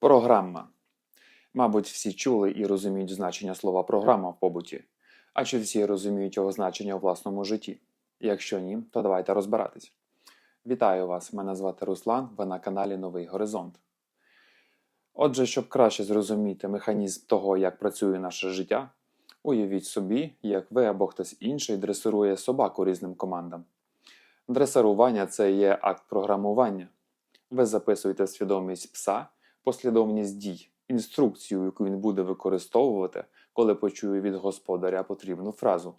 Програма. Мабуть, всі чули і розуміють значення слова програма в побуті. А чи всі розуміють його значення у власному житті? Якщо ні, то давайте розбиратись. Вітаю вас! Мене звати Руслан, ви на каналі Новий Горизонт. Отже, щоб краще зрозуміти механізм того, як працює наше життя, уявіть собі, як ви або хтось інший дресирує собаку різним командам. Дресирування це є акт програмування. Ви записуєте свідомість пса послідовність дій, інструкцію, яку він буде використовувати, коли почує від господаря потрібну фразу.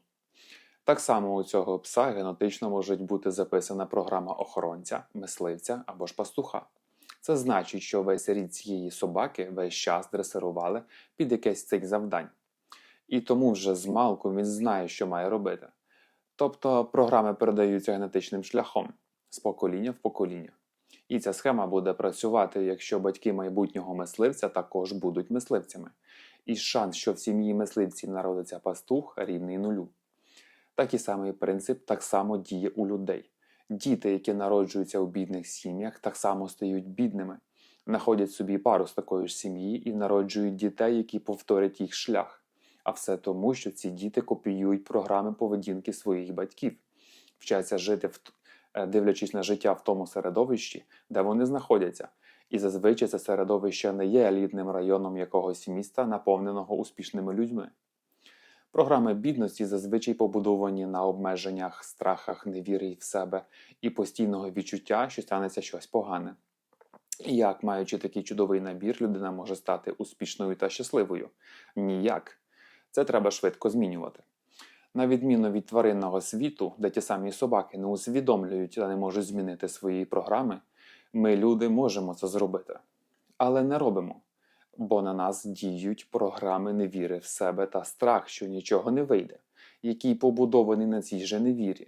Так само у цього пса генетично може бути записана програма охоронця, мисливця або ж пастуха. Це значить, що весь рід цієї собаки весь час дресирували під якесь цих завдань. І тому вже з малку він знає, що має робити. Тобто програми передаються генетичним шляхом з покоління в покоління. І ця схема буде працювати, якщо батьки майбутнього мисливця також будуть мисливцями. І шанс, що в сім'ї мисливців народиться пастух, рівний нулю. Такий самий принцип так само діє у людей. Діти, які народжуються у бідних сім'ях, так само стають бідними, знаходять собі пару з такої ж сім'ї і народжують дітей, які повторять їх шлях. А все тому, що ці діти копіюють програми поведінки своїх батьків, вчаться жити, в, дивлячись на життя в тому середовищі, де вони знаходяться. І зазвичай це середовище не є елітним районом якогось міста, наповненого успішними людьми. Програми бідності зазвичай побудовані на обмеженнях, страхах, невірі в себе і постійного відчуття, що станеться щось погане. І як, маючи такий чудовий набір, людина може стати успішною та щасливою? Ніяк. Це треба швидко змінювати. На відміну від тваринного світу, де ті самі собаки не усвідомлюють та не можуть змінити свої програми, ми, люди, можемо це зробити. Але не робимо бо на нас діють програми невіри в себе та страх, що нічого не вийде, який побудований на цій же невірі.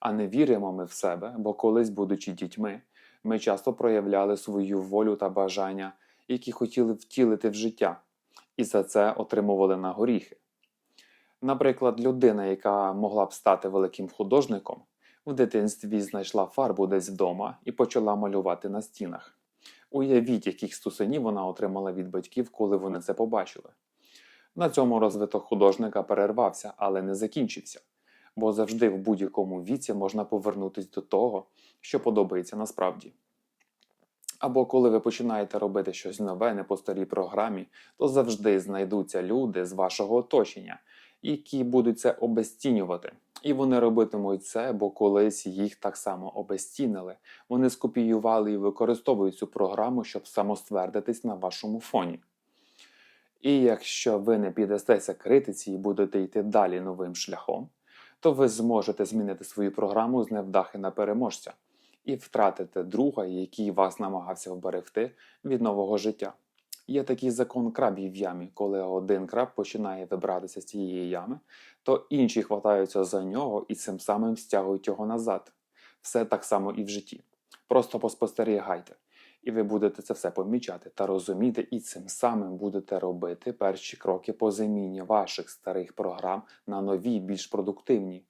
А не віримо ми в себе, бо колись, будучи дітьми, ми часто проявляли свою волю та бажання, які хотіли втілити в життя, і за це отримували на горіхи. Наприклад, людина, яка могла б стати великим художником, в дитинстві знайшла фарбу десь вдома і почала малювати на стінах. Уявіть, яких стусанів вона отримала від батьків, коли вони це побачили. На цьому розвиток художника перервався, але не закінчився, бо завжди в будь-якому віці можна повернутися до того, що подобається насправді. Або коли ви починаєте робити щось нове не по старій програмі, то завжди знайдуться люди з вашого оточення, які будуть це обезцінювати. І вони робитимуть це, бо колись їх так само обезцінили. Вони скопіювали і використовують цю програму, щоб самоствердитись на вашому фоні. І якщо ви не піддастеся критиці і будете йти далі новим шляхом, то ви зможете змінити свою програму з невдахи на переможця і втратите друга, який вас намагався вберегти від нового життя. Є такий закон крабів в ямі, коли один краб починає вибратися з цієї ями, то інші хватаються за нього і цим самим стягують його назад. Все так само і в житті. Просто поспостерігайте, і ви будете це все помічати та розуміти, і цим самим будете робити перші кроки по заміні ваших старих програм на нові, більш продуктивні.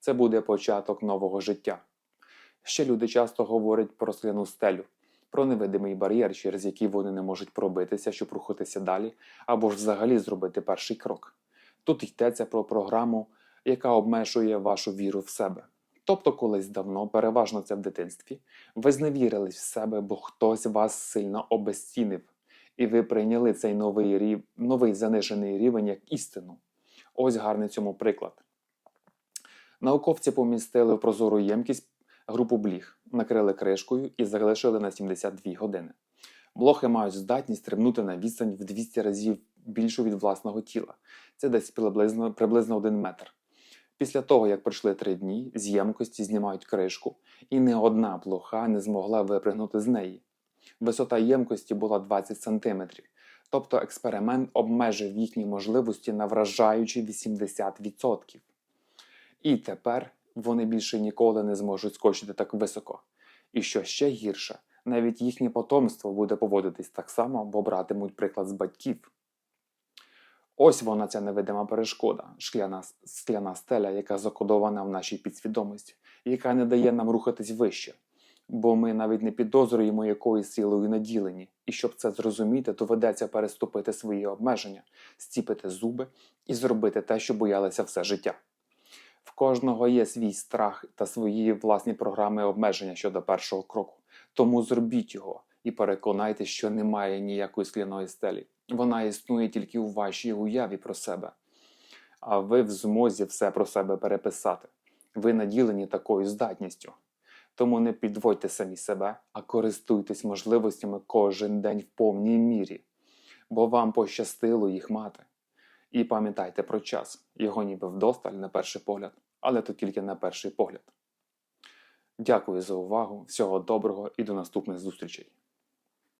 Це буде початок нового життя. Ще люди часто говорять про скляну стелю про невидимий бар'єр, через який вони не можуть пробитися, щоб рухатися далі, або ж взагалі зробити перший крок. Тут йдеться про програму, яка обмежує вашу віру в себе. Тобто, колись давно, переважно це в дитинстві, ви зневірились в себе, бо хтось вас сильно обезцінив, і ви прийняли цей новий рів... новий занижений рівень як істину. Ось гарний цьому приклад. Науковці помістили в прозору ємкість групу бліг, накрили кришкою і залишили на 72 години. Блохи мають здатність стрибнути на відстань в 200 разів більшу від власного тіла. Це десь приблизно приблизно 1 метр. Після того, як пройшли три дні, з ємкості знімають кришку, і не одна блоха не змогла випригнути з неї. Висота ємкості була 20 см, тобто експеримент обмежив їхні можливості на вражаючі 80%. І тепер вони більше ніколи не зможуть скочити так високо. І що ще гірше, навіть їхнє потомство буде поводитись так само, бо братимуть приклад з батьків. Ось вона ця невидима перешкода, шкляна, скляна стеля, яка закодована в нашій підсвідомості, яка не дає нам рухатись вище. Бо ми навіть не підозрюємо, якою силою наділені, і щоб це зрозуміти, доведеться переступити свої обмеження, стіпити зуби і зробити те, що боялися все життя. В кожного є свій страх та свої власні програми обмеження щодо першого кроку. Тому зробіть його і переконайтеся, що немає ніякої скляної стелі. Вона існує тільки у вашій уяві про себе. А ви в змозі все про себе переписати. Ви наділені такою здатністю. Тому не підводьте самі себе, а користуйтесь можливостями кожен день в повній мірі, бо вам пощастило їх мати. І пам'ятайте про час, його ніби вдосталь на перший погляд, але то тільки на перший погляд. Дякую за увагу, всього доброго і до наступних зустрічей!